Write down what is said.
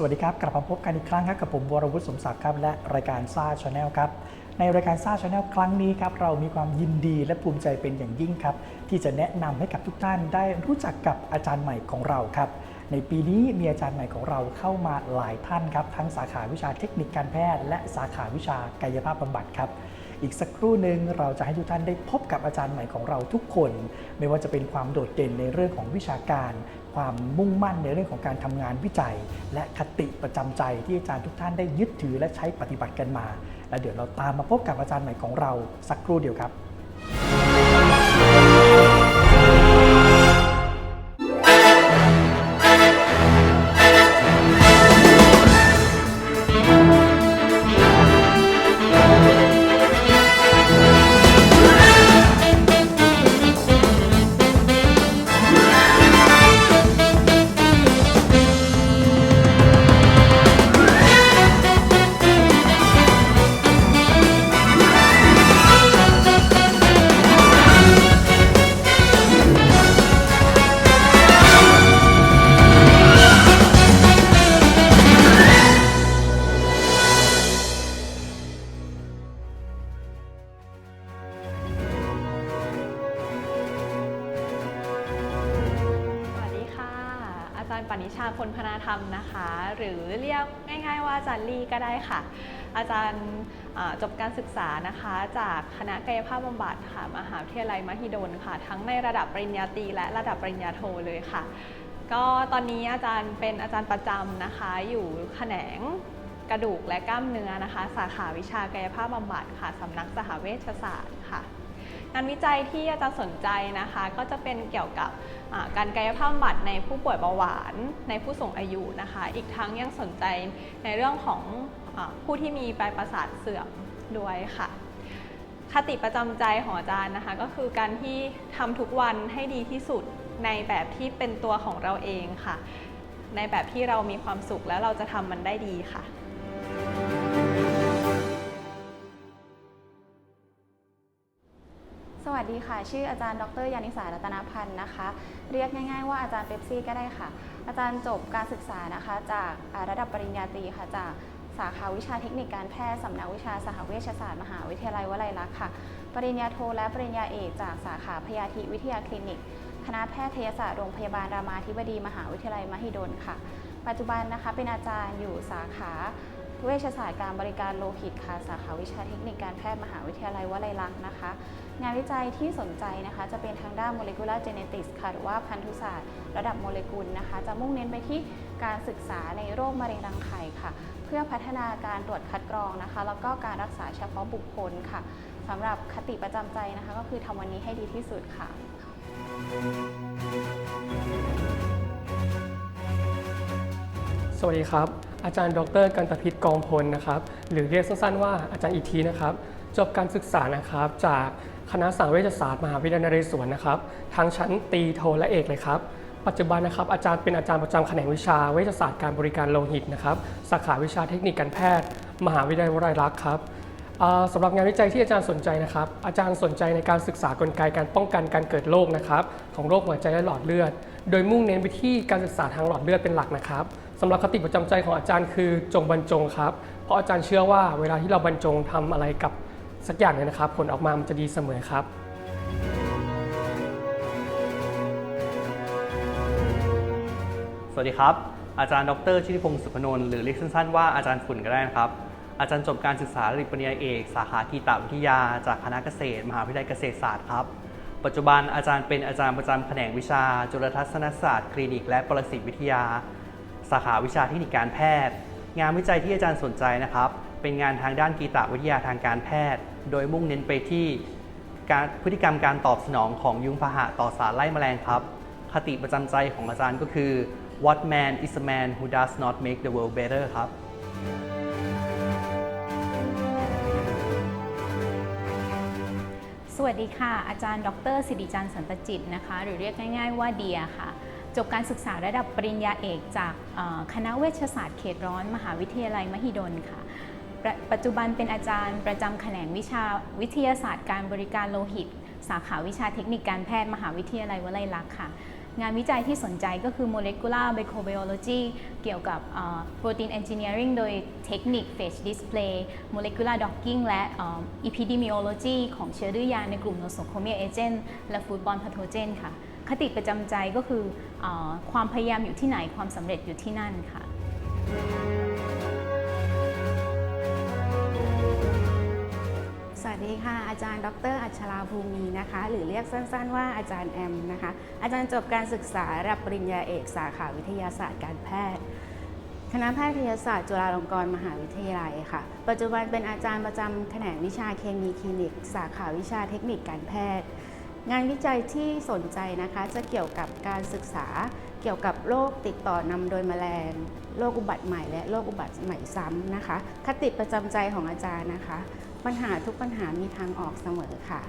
สวัสดีครับ กลับมาพบกันอีกครั้งครับกับผมวรวุฒิสมศักดิ์ครับและรายการซ่าชาแนลครับในรายการซ่าชาแนลครั้งนี้ครับเรามีความยินดีและภูมิใจเป็นอย่างยิ่งครับ ที่จะแนะนำให้กับทุกท่านได้รู้จักกับอาจารย์ใหม่ของเราครับ ในปีนี้มีอาจารย์ใหม่ของเราเข้ามาหลายท่านครับทั้งสาขาวิชาเทคนิคการแพทย์ และสาขาวิชากายภาพบำบัดครับ อีกสักครู่หนึ่งเราจะให้ทุกท่านได้พบกับอาจารย์ใหม่ของเราทุกคน ไม่ว่าจะเป็นความโดดเด่นในเรื่องของวิชาการ ความมุ่งมั่นในเรื่องของการทำงานวิจัย และคติประจำใจที่อาจารย์ทุกท่านได้ยึดถือและใช้ปฏิบัติกันมา และเดี๋ยวเราตามมาพบกับอาจารย์ใหม่ของเราสักครู่เดียวครับ ปณิชาพลพนาธรรมนะคะ หรือเรียกง่ายๆว่าอาจารย์ลี่ก็ได้ค่ะ อาจารย์จบการศึกษานะคะ จากคณะกายภาพบำบัดค่ะมหาวิทยาลัยมหิดลค่ะ ทั้งในระดับปริญญาตรีและระดับปริญญาโทเลยค่ะ ก็ตอนนี้อาจารย์เป็นอาจารย์ประจำนะคะ อยู่แขนงกระดูกและกล้ามเนื้อนะคะ สาขาวิชากายภาพบำบัดค่ะสำนักสหเวชศาสตร์ค่ะ งานวิจัยที่อาจารย์สนใจนะคะ ก็จะเป็นเกี่ยวกับการกายภาพบำบัดในผู้ป่วยเบาหวานในผู้สูงอายุนะคะ อีกทั้งยังสนใจในเรื่องของอผู้ที่มีปลายประสาทเสื่อมด้วยค่ะ คติประจำใจของอาจารย์นะคะ ก็คือการที่ทำทุกวันให้ดีที่สุดในแบบที่เป็นตัวของเราเองค่ะ ในแบบที่เรามีความสุขแล้วเราจะทำมันได้ดีค่ะ สวัสดีค่ะ ชื่ออาจารย์ดรยานิสารัตนพันธ์นะคะ เรียกง่ายๆว่าอาจารย์เป๊ปซี่ก็ได้ค่ะ อาจารย์จบการศึกษานะคะ จากระดับปริญญาตรีค่ะจากสาขาวิชาเทคนิคการแพทย์สำนักวิชาสหเวชศาสตร์มหาวิทยาลัยวลัยลักษณ์ค่ะ ปริญญาโทและปริญญาเอกจากสาขาพยาธิวิทยาคลินิก คณะแพทยศาสตร์โรงพยาบาลรามาธิบดีมหาวิทยาลัยมหิดลค่ะ ปัจจุบันนะคะเป็นอาจารย์อยู่สาขา เวชศาสตร์การบริการโลหิตค่ะสาขาวิชาเทคนิคการแพทย์มหาวิทยาลัยวลัยลักษณ์นะคะ งานวิจัยที่สนใจนะคะ จะเป็นทางด้าน molecular genetics ค่ะหรือว่าพันธุศาสตร์ ระดับโมเลกุลนะคะ จะมุ่งเน้นไปที่การศึกษาในโรคมะเร็งรังไข่ค่ะ เพื่อพัฒนาการตรวจคัดกรองนะคะ แล้วก็การรักษาเฉพาะบุคคลค่ะสำหรับคติประจำใจนะคะ ก็คือทำวันนี้ให้ดีที่สุดค่ะ สวัสดีครับ อาจารย์ดรกันตพิษกองพลนะครับหรือเรียกสั้นๆว่าอาจารย์อีทีนะครับจบการศึกษานะครับจากคณะสังเวชศาสตร์มหาวิทยาลัยนเรศวรนะครับทั้งชั้นตีโทและเอกเลยครับปัจจุบันนะครับอาจารย์เป็นอาจารย์ประจำแขนงวิชาเวชศาสตร์การบริการโลหิตนะครับสาขาวิชาเทคนิคการแพทย์ มหาวิทยาลัยวรัยลักษ์ครับ สำหรับงานวิจัยที่อาจารย์สนใจนะครับ อาจารย์สนใจในการศึกษากลไกการป้องกันการเกิดโรคนะครับของโรคหัวใจและหลอดเลือด โดยมุ่งเน้นไปที่การศึกษาทางหลอดเลือดเป็นหลักนะครับสำหรับคติประจำใจของอาจารย์คือจงบรรจงครับ เพราะอาจารย์เชื่อว่าเวลาที่เราบรรจงทำอะไรกับสักอย่างเนี่ยนะครับ ผลออกมามันจะดีเสมอครับสวัสดีครับ อาจารย์ดรชิติพงศ์สุพนนท์หรือเรียกสั้นๆว่าอาจารย์ฝุ่นก็ได้นะครับ อาจารย์จบการศึกษาระดับปริญญาเอก สาขากีตวิทยา จากคณะเกษตร มหาวิทยาลัยเกษตรศาสตร์ครับ ปัจจุบันอาจารย์เป็นอาจารย์ประจำแขนงวิชา จุลทรรศนศาสตร์ คลินิก และปรสิตวิทยา สาขาวิชาเทคนิคการแพทย์ งานวิจัยที่อาจารย์สนใจนะครับ เป็นงานทางด้านกีตวิทยาทางการแพทย์ โดยมุ่งเน้นไปที่การพฤติกรรมการตอบสนองของยุงพาหะต่อสารไล่แมลงครับ คติประจำใจของอาจารย์ก็คือ What man is a man who does not make the world better ครับ สวัสดีค่ะ อาจารย์ ดรสิริจันทร์สันตจิตนะคะ หรือเรียกง่ายๆว่าเดียค่ะ จบการศึกษาระดับปริญญาเอกจากคณะเวชศาสตร์เขตร้อน มหาวิทยาลัยมหิดลค่ะปะปัจจุบันเป็นอาจารย์ประจำแขนงวิชาวิทยาศาสตร์การบริการโลหิต สาขาวิชาเทคนิคการแพทย์มหาวิทยาลัยวลัยลักษณ์ค่ะ งานวิจัยที่สนใจก็คือ molecular microbiology เกี่ยวกับเอ่อ protein engineering โดยเทคนิค phage display molecular docking และเอ่อ epidemiology ของเชื้อดื้อยาในกลุ่ม nosocomial agent และ foodborne pathogen ค่ะ คติประจำใจก็คือเออความพยายามอยู่ที่ไหนความสำเร็จอยู่ที่นั่นค่ะ ดีค่ะ อาจารย์ ดร อัชราภูมินะคะ หรือเรียกสั้นๆว่าอาจารย์แอมนะคะ อาจารย์จบการศึกษาระดับปริญญาเอกสาขาวิทยาศาสตร์การแพทย์ คณะแพทยศาสตร์จุฬาลงกรณ์มหาวิทยาลัยค่ะ ปัจจุบันเป็นอาจารย์ประจำแขนงวิชาเคมีคลินิก สาขาวิชาเทคนิคการแพทย์ งานวิจัยที่สนใจนะคะจะเกี่ยวกับการศึกษาเกี่ยวกับโรคติดต่อนำโดยแมลงโรคอุบัติใหม่และโรคอุบัติใหม่ซ้ำนะคะ คติประจำใจของอาจารย์นะคะ ปัญหาทุกปัญหามีทางออกเสมอค่ะ